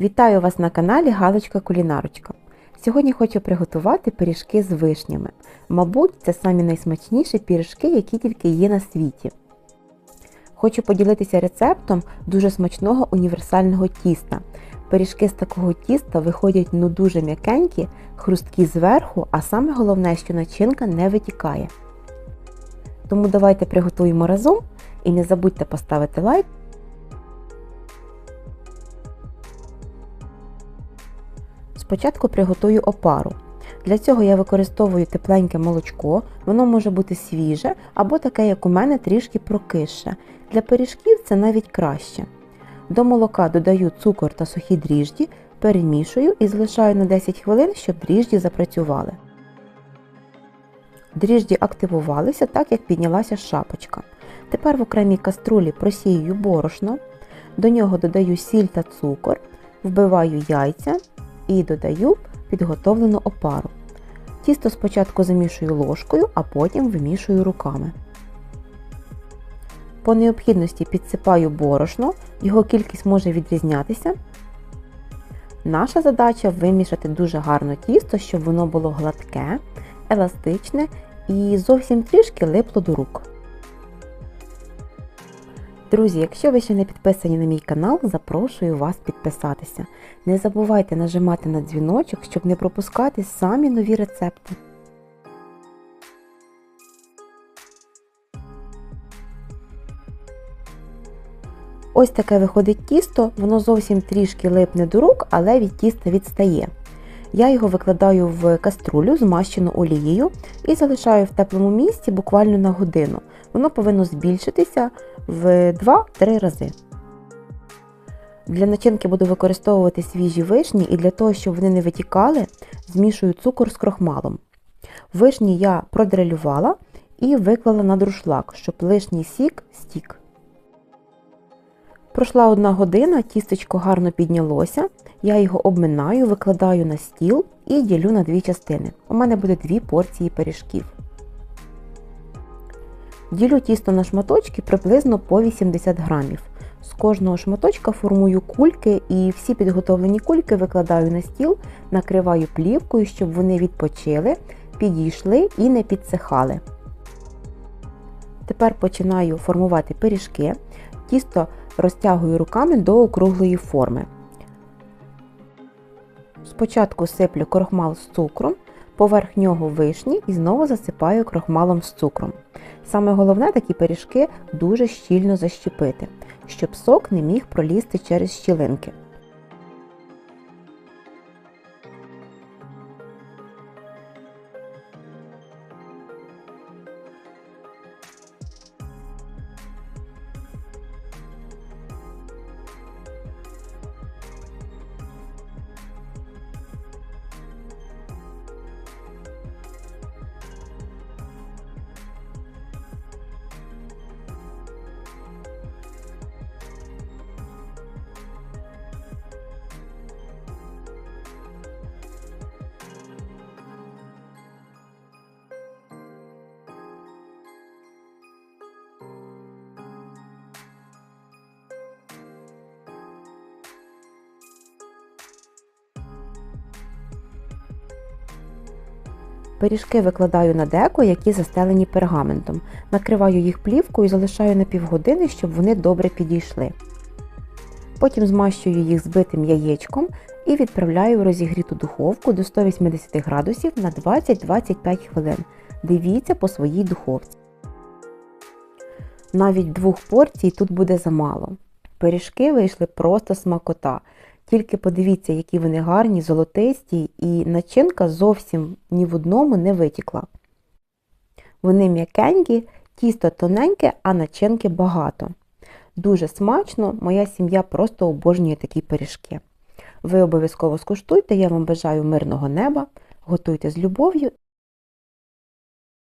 Вітаю вас на каналі Галочка Кулінарочка. Сьогодні хочу приготувати пиріжки з вишнями. Мабуть, це самі найсмачніші пиріжки, які тільки є на світі. Хочу поділитися рецептом дуже смачного універсального тіста. Пиріжки з такого тіста виходять ну дуже м'якенькі, хрусткі зверху, а саме головне, що начинка не витікає. Тому давайте приготуємо разом і не забудьте поставити лайк. Спочатку приготую опару. Для цього я використовую тепленьке молочко, воно може бути свіже або таке, як у мене, трішки прокисше. Для пиріжків це навіть краще. До молока додаю цукор та сухі дріжджі, перемішую і залишаю на 10 хвилин, щоб дріжджі запрацювали. Дріжджі активувалися так, як піднялася шапочка. Тепер в окремій каструлі просіюю борошно, до нього додаю сіль та цукор, вбиваю яйця і додаю підготовлену опару. Тісто спочатку замішую ложкою, а потім вимішую руками. По необхідності підсипаю борошно, його кількість може відрізнятися. Наша задача вимішати дуже гарно тісто, щоб воно було гладке, еластичне і зовсім трішки липло до рук. Друзі, якщо ви ще не підписані на мій канал, запрошую вас підписатися. Не забувайте нажимати на дзвіночок, щоб не пропускати самі нові рецепти. Ось таке виходить тісто, воно зовсім трішки липне до рук, але від тіста відстає. Я його викладаю в каструлю, змащену олією, і залишаю в теплому місці буквально на годину. Воно повинно збільшитися в 2-3 рази. Для начинки буду використовувати свіжі вишні і для того, щоб вони не витікали, змішую цукор з крохмалом. Вишні я продрелювала і виклала на друшлак, щоб лишній сік стік. Пройшла одна година, тістечко гарно піднялося, я його обминаю, викладаю на стіл і ділю на дві частини. У мене буде дві порції пиріжків. Ділю тісто на шматочки приблизно по 80 грамів. З кожного шматочка формую кульки і всі підготовлені кульки викладаю на стіл, накриваю плівкою, щоб вони відпочили, підійшли і не підсихали. Тепер починаю формувати пиріжки. Тісто розтягую руками до округлої форми. Спочатку сиплю крохмал з цукром, поверх нього вишні і знову засипаю крохмалом з цукром. Саме головне такі пиріжки дуже щільно защепити, щоб сок не міг пролізти через щілинки. Пиріжки викладаю на деко, які застелені пергаментом. Накриваю їх плівкою і залишаю на півгодини, щоб вони добре підійшли. Потім змащую їх збитим яєчком і відправляю в розігріту духовку до 180 градусів на 20-25 хвилин. Дивіться по своїй духовці. Навіть двох порцій тут буде замало. Пиріжки вийшли просто смакота. Тільки подивіться, які вони гарні, золотисті, і начинка зовсім ні в одному не витікла. Вони м'якенькі, тісто тоненьке, а начинки багато. Дуже смачно, моя сім'я просто обожнює такі пиріжки. Ви обов'язково скуштуйте, я вам бажаю мирного неба, готуйте з любов'ю